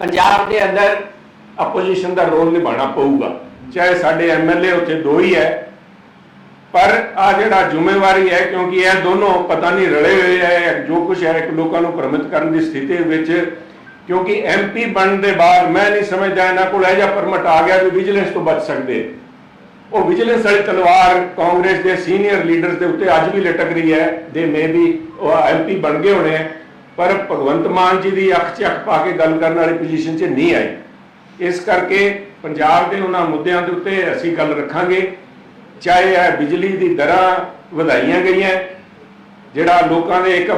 ਪੰਜਾਬ ਦੇ ਅੰਦਰ ਆਪੋਜੀਸ਼ਨ ਦਾ ਰੋਲ ਨਿਭਾਉਣਾ ਪਊਗਾ। ਚਾਹੇ ਸਾਡੇ ਐਮਐਲਏ ਉੱਥੇ ਦੋ ਹੀ ਹੈ, ਪਰ ਆ ਜਿਹੜਾ ਜ਼ਿੰਮੇਵਾਰੀ ਹੈ, ਕਿਉਂਕਿ ਇਹ ਦੋਨੋਂ ਪਤਾ ਨਹੀਂ ਰਲੇ ਹੋਏ ਹੈ ਜੋ ਕੁਝ ਹੈ, ਇੱਕ ਲੋਕਾਂ ਨੂੰ ਭ੍ਰਮਿਤ ਕਰਨ ਦੀ ਸਥਿਤੀ ਵਿੱਚ, ਕਿਉਂਕਿ ਐਮਪੀ ਬਣਨ ਦੇ ਬਾਅਦ ਮੈਂ ਨਹੀਂ ਸਮਝਦਾ ਇਹਨਾਂ ਕੋਲ ਇਹ ਜਿਹਾ ਪਰਮਿਟ ਆ ਗਿਆ ਵੀ ਵਿਜੀਲੈਂਸ ਤੋਂ ਬਚ ਸਕਦੇ। ਉਹ ਵਿਜੀਲੈਂਸ ਵਾਲੀ ਤਲਵਾਰ ਕਾਂਗਰਸ ਦੇ ਸੀਨੀਅਰ ਲੀਡਰਸ ਦੇ ਉੱਤੇ ਅੱਜ ਵੀ ਲਟਕ ਰਹੀ ਹੈ, ਦੇ ਮੇ ਵੀ ਉਹ ਐਮਪੀ ਬਣ ਗਏ ਹੋਣੇ ਹੈ। ਪਰ ਭਗਵੰਤ ਮਾਨ ਜੀ ਦੀ ਅੱਖ 'ਚ ਅੱਖ ਪਾ ਕੇ ਗੱਲ ਕਰਨ ਵਾਲੀ ਪੋਜੀਸ਼ਨ 'ਚ ਨਹੀਂ ਆਏ। ਇਸ ਕਰਕੇ ਪੰਜਾਬ ਦੇ ਉਹਨਾਂ ਮੁੱਦਿਆਂ ਦੇ ਉੱਤੇ ਅਸੀਂ ਗੱਲ ਰੱਖਾਂਗੇ। ਚਾਹੇ ਇਹ ਬਿਜਲੀ ਦੀ ਦਰਾਂ ਵਧਾਈਆਂ ਗਈਆਂ, ਜਿਹੜਾ ਲੋਕਾਂ ਦੇ ਇੱਕ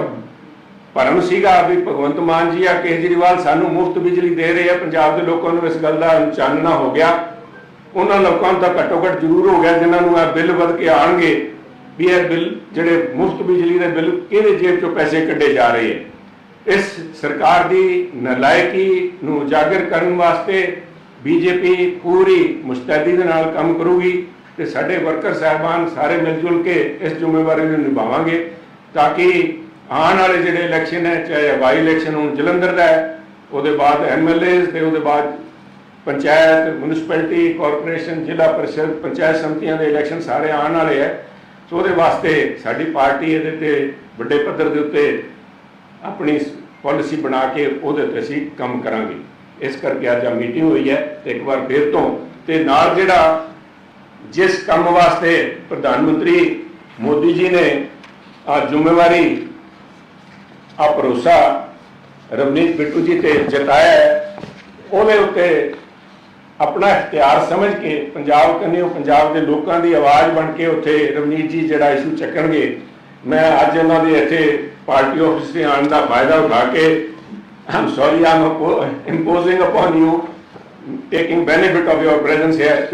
ਭਰਮ ਸੀਗਾ ਵੀ ਭਗਵੰਤ ਮਾਨ ਜੀ ਆ ਕੇਜਰੀਵਾਲ ਸਾਨੂੰ ਮੁਫਤ ਬਿਜਲੀ ਦੇ ਰਹੇ ਆ, ਪੰਜਾਬ ਦੇ ਲੋਕਾਂ ਨੂੰ ਇਸ ਗੱਲ ਦਾ ਚਾਨਣਾ ਹੋ ਗਿਆ। ਉਹਨਾਂ ਲੋਕਾਂ ਨੂੰ ਤਾਂ ਘੱਟੋ ਘੱਟ ਜ਼ਰੂਰ ਹੋ ਗਿਆ, ਜਿਨ੍ਹਾਂ ਨੂੰ ਇਹ ਬਿੱਲ ਵੱਧ ਕੇ ਆਣਗੇ ਵੀ ਇਹ ਬਿੱਲ, ਜਿਹੜੇ ਮੁਫਤ ਬਿਜਲੀ ਦੇ ਬਿੱਲ, ਕਿਹਦੇ ਜੇਬ ਚੋਂ ਪੈਸੇ ਕੱਢੇ ਜਾ ਰਹੇ ਹੈ ਇਸ ਸਰਕਾਰ ਦੀ ਨਲਾਇਕੀ ਨੂੰ ਉਜਾਗਰ ਕਰਨ ਵਾਸਤੇ ਬੀਜੇਪੀ ਪੂਰੀ ਮੁਸਤੈਦੀ ਦੇ ਨਾਲ ਕੰਮ ਕਰੂਗੀ ਤੇ ਸਾਡੇ ਵਰਕਰ ਸਾਹਿਬਾਨ ਸਾਰੇ ਮਿਲ ਜੁਲ ਕੇ ਇਸ ਜ਼ਿੰਮੇਵਾਰੀ ਨੂੰ ਨਿਭਾਵਾਂਗੇ ਤਾਂ ਕਿ ਆਉਣ ਵਾਲੇ ਜਿਹੜੇ ਇਲੈਕਸ਼ਨ ਹੈ, ਚਾਹੇ ਬਾਈ ਇਲੈਕਸ਼ਨ ਹੁਣ, ਜਲੰਧਰ ਦਾ ਹੈ, ਉਹਦੇ ਬਾਅਦ ਐਮਐਲਏਸ ਤੇ ਉਹਦੇ ਬਾਅਦ ਪੰਚਾਇਤ ਮਿਊਨਿਸਪੈਲਿਟੀ ਕਾਰਪੋਰੇਸ਼ਨ, ਜ਼ਿਲ੍ਹਾ ਪਰਿਸ਼ਦ, ਪੰਚਾਇਤ ਸਮਿਤੀਆਂ ਦੇ ਇਲੈਕਸ਼ਨ ਸਾਰੇ ਆਉਣ ਵਾਲੇ ਹੈ। ਸੋ ਉਹਦੇ ਵਾਸਤੇ ਸਾਡੀ ਪਾਰਟੀ ਇਹਦੇ ਤੇ ਵੱਡੇ ਪੱਧਰ ਦੇ ਉੱਤੇ ਆਪਣੀ ਪਾਲਿਸੀ ਬਣਾ ਕੇ ਉਹਦੇ ਤੇ ਅਸੀਂ ਕੰਮ ਕਰਾਂਗੇ। ਇਸ ਕਰਕੇ ਅੱਜ ਆ ਮੀਟਿੰਗ ਹੋਈ ਹੈ ਤੇ ਇੱਕ ਵਾਰ ਫੇਰ ਤੋਂ ਤੇ ਨਾਲ ਜਿਹੜਾ ਜਿਸ ਕੰਮ ਵਾਸਤੇ ਪ੍ਰਧਾਨ ਮੰਤਰੀ ਮੋਦੀ ਜੀ ਨੇ ਆ ਜ਼ਿੰਮੇਵਾਰੀ ਆ ਭਰੋਸਾ ਰਵਨੀਤ ਬਿੱਟੂ ਜੀ ਤੇ ਜਤਾਇਆ ਹੈ, ਉਹਦੇ ਉੱਤੇ ਆਪਣਾ ਇਖਤਿਆਰ ਸਮਝ ਕੇ ਪੰਜਾਬ ਕੰਨਿਓ ਪੰਜਾਬ ਦੇ ਲੋਕਾਂ ਦੀ ਆਵਾਜ਼ ਬਣ ਕੇ ਉੱਥੇ ਰਵਨੀਤ ਜੀ ਜਿਹੜਾ ਇਸ਼ੂ ਚੱਕਣਗੇ ਮੈਂ ਅੱਜ ਉਹਨਾਂ ਦੇ ਇੱਥੇ ਪਾਰਟੀ ਆਫਿਸ ਤੇ ਆਉਣ ਦਾ ਫਾਇਦਾ ਉਠਾ ਕੇ I'm sorry I'm imposing upon you taking benefit of your presence here